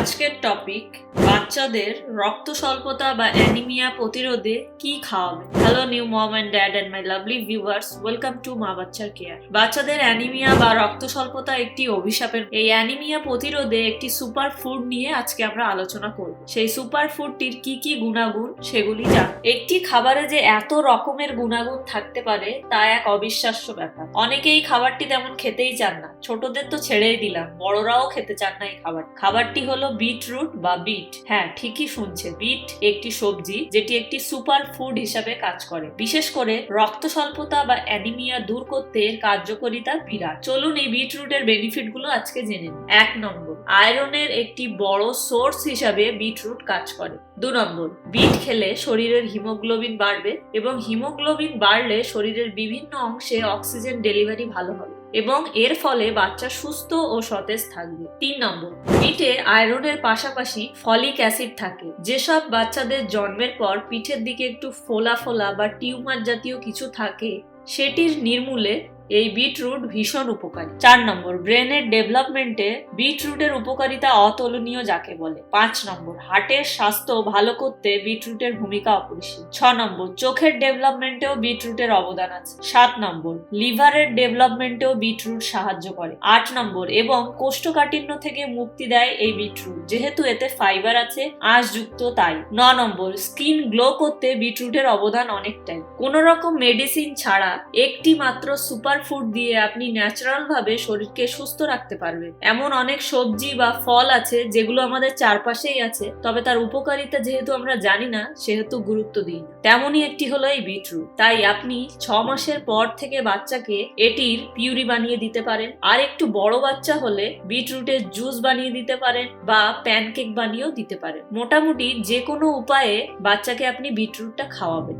আজকের টপিক বাচ্চাদের রক্ত স্বল্পতা বা অ্যানিমিয়া প্রতিরোধে কি খাওয়াবে? Hello new mom and dad and my lovely viewers welcome to মা বাচ্চার কেয়ার বাচ্চাদের অ্যানিমিয়া বা রক্ত স্বল্পতা একটি অভিশাপের, এই অ্যানিমিয়া প্রতিরোধে একটি সুপার ফুড নিয়ে আজকে আমরা আলোচনা করব। সেই সুপার ফুডটির কি কি গুণাগুণ সেগুলি জান একটি খাবারে যে এত রকমের গুণাগুণ থাকতে পারে, তা এক অবিশ্বাস্য ব্যাপার। অনেকেই খাবারটি তেমন খেতেই চান না। ছোটদের তো ছেড়েই দিলাম, বড়রাও খেতে চান না এই খাবার। খাবারটি হলো বিটরুট বা বিট। হ্যাঁ ঠিকই শুনছে। বিট একটি সবজি যেটি একটি সুপার ফুড হিসাবে কাজ করে। বিশেষ করে রক্ত স্বল্পতা বা অ্যানিমিয়া দূর করতে এর কার্যকারিতা বিরাট। চলুন এই বিটরুটের বেনিফিটগুলো আজকে জেনে নিন এক নম্বর, আয়রনের একটি বড় সোর্স হিসাবে বিটরুট কাজ করে। দু নম্বর, বিট খেলে শরীরের হিমোগ্লোবিন বাড়বে এবং হিমোগ্লোবিন বাড়লে শরীরের বিভিন্ন অংশে অক্সিজেন ডেলিভারি ভালো হবে। এবং এর ফলে বাচ্চা সুস্থ ও সতেজ থাকবে। তিন নম্বর, পিঠে আয়রনের পাশাপাশি ফলিক অ্যাসিড থাকে। যেসব বাচ্চাদের জন্মের পর পিঠের দিকে একটু ফোলা ফোলা বা টিউমার জাতীয় কিছু থাকে, সেটির নির্মূলে এই বিটরুট ভীষণ উপকারী। চার নম্বর, ব্রেনের ডেভেলপমেন্টে বিটরুটের উপকারিতা অতুলনীয় যাকে বলে। পাঁচ নম্বর, হার্টের স্বাস্থ্য ভালো করতে বিটরুটের ভূমিকা অপরিসীম। ছ নম্বর, চোখের ডেভেলপমেন্টেও বিটরুটের অবদান আছে। সাত নম্বর, লিভারের ডেভেলপমেন্টেও বিটরুট সাহায্য করে। আট নম্বর, এবং কোষ্ঠকাঠিন্য থেকে মুক্তি দেয় এই বিটরুট। যেহেতু এতে ফাইবার আছে আঁশযুক্ত তাই। ন নম্বর, স্কিন গ্লো করতে বিটরুটের অবদান অনেকটাই। কোন রকম মেডিসিন ছাড়া একটি মাত্র সুপার ফুড দিয়ে আপনি ন্যাচারাল ভাবে শরীরকে সুস্থ রাখতে পারবেন। এমন অনেক সবজি বা ফল আছে যেগুলো আমাদের চারপাশেই আছে, তবে তার উপকারিতা যেহেতু আমরা জানি না, সেহেতু গুরুত্ব দিই তেমনই একটি হলো এই বিটরুট তাই আপনি ছ মাসের পর থেকে বাচ্চাকে এটির পিউরি বানিয়ে দিতে পারেন। আর একটু বড় বাচ্চা হলে বিটরুটের জুস বানিয়ে দিতে পারেন বা প্যানকেক বানিয়েও দিতে পারেন। মোটামুটি যে কোনো উপায়ে বাচ্চাকে আপনি বিটরুটটা খাওয়াবেন।